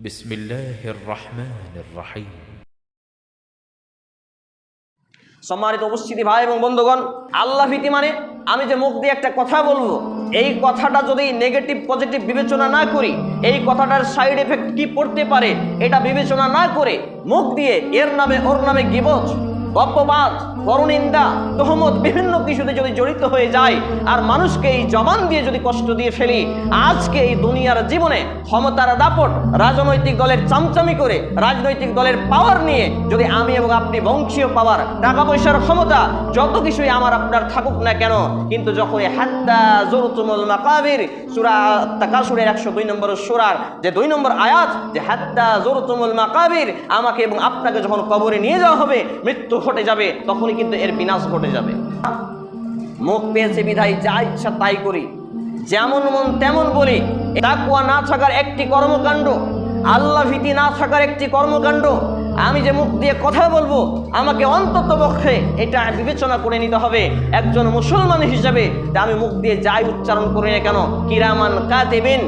بسم الله الرحمن الرحيم সম্মানিত উপস্থিতি ভাই এবং বন্ধুগণ আল্লাহ ভীতি মানে আমি যে মুখ দিয়ে একটা কথা বলবো এই কথাটা যদি নেগেটিভ পজিটিভ বিবেচনা না করি এই কথাটার সাইড এফেক্ট কি পড়তে পারে এটা বিবেচনা না করে মুখ দিয়ে এর নামে ওর নামে গিবজ অপবাদ পরনিন্দা তহমত বিভিন্ন কিছুতে যদি জড়িত হয়ে যায়, আর মানুষকে এই জবান দিয়ে যদি কষ্ট দিয়ে ফেলি, আজকে এই দুনিয়ার জীবনে ক্ষমতার দাপট, রাজনৈতিক দলের চামচামি করে, রাজনৈতিক দলের পাওয়ার নিয়ে যদি আমি এবং আপনি বংশীয় পাওয়ার, টাকা পয়সার ক্ষমতা, যত কিছুই আমার আপনার থাকুক না কেন, কিন্তু যখন হাত্তা জোরতুমুল মাকাবির, সূরা তাকাসুরের একশো দুই নম্বর সূরার যে দুই নম্বর আয়াত, যে হাত্তা জোরতুমুল মাকাবির, আমাকে এবং আপনাকে যখন কবরে নিয়ে যাওয়া হবে, মৃত্যু ঘটে যাবে, তখনই কিন্তু এর বিনাশ ঘটে যাবে। মুখ পেয়েছে বিধায়, যা ইচ্ছা তাই করি। যেমন মন তেমন বলি। তাকুয়া না থাকার একটি কর্মকাণ্ড, আল্লাহ ভীতি না থাকার একটি কর্মকাণ্ড আমি যে মুখ দিয়ে কথা বলব, আমাকে অন্তত পক্ষে এটা বিবেচনা করে নিতে হবে। একজন মুসলমান হিসাবে আমি মুখ দিয়ে যাই উচ্চারণ করি না কেন? কিরামান কাতেবিন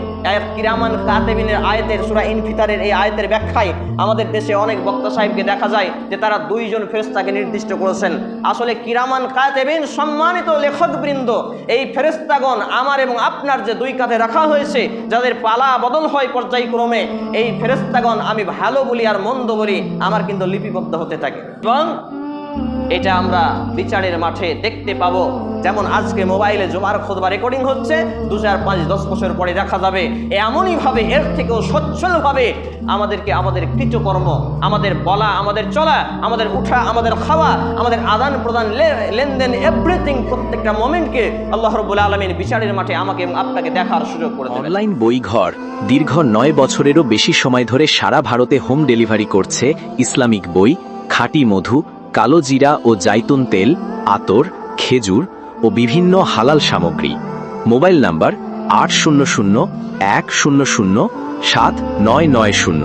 কিরামান কাতেবিনের আয়তের সুরা ইনফিতারের এই আয়তের ব্যাখ্যায় আমাদের দেশে অনেক বক্তা সাহেবকে দেখা যায় যে তারা দুইজন ফেরেস্তাকে নির্দিষ্ট করেছেন। আসলে কিরামান কাতেবিন সম্মানিত লেখকবৃন্দ, এই ফেরেস্তাগণ আমার এবং আপনার যে দুই কাঁধে রাখা হয়েছে, যাদের পালা বদল হয় পর্যায়ক্রমে, এই ফেরেস্তাগণ আমি ভালো বলি আর মন্দ বলি। আমার কিন্তু লিপিবদ্ধ হতে থাকে। এবং এটা আমরা বিচারের মাঠে দেখতে পাবো। যেমন আজকে মোবাইলে জমার খোদবা রেকর্ডিং হচ্ছে, দু চার পাঁচ দশ বছর পরে দেখা যাবে। এমনইভাবে, এর থেকেও সচ্ছলভাবে আমাদেরকে আমাদের কৃতকর্ম, আমাদের বলা, আমাদের চলা, আমাদের উঠা, আমাদের খাওয়া, আমাদের আদান প্রদান লেনদেন এভরিথিং প্রত্যেকটা মোমেন্টকে আল্লাহ রবুল আলমীর বিচারের মাঠে আমাকে, আপনাকে দেখার সুযোগ করে অনলাইন বইঘর, দীর্ঘ নয় বছরেরও বেশি সময় ধরে সারা ভারতে হোম ডেলিভারি করছে ইসলামিক বই, খাঁটি মধু কালো জিরা ও জাইতুন তেল, আতর, খেজুর ও বিভিন্ন হালাল সামগ্রী। মোবাইল নাম্বার আট শূন্য শূন্য এক শূন্য শূন্য সাত নয় নয় শূন্য।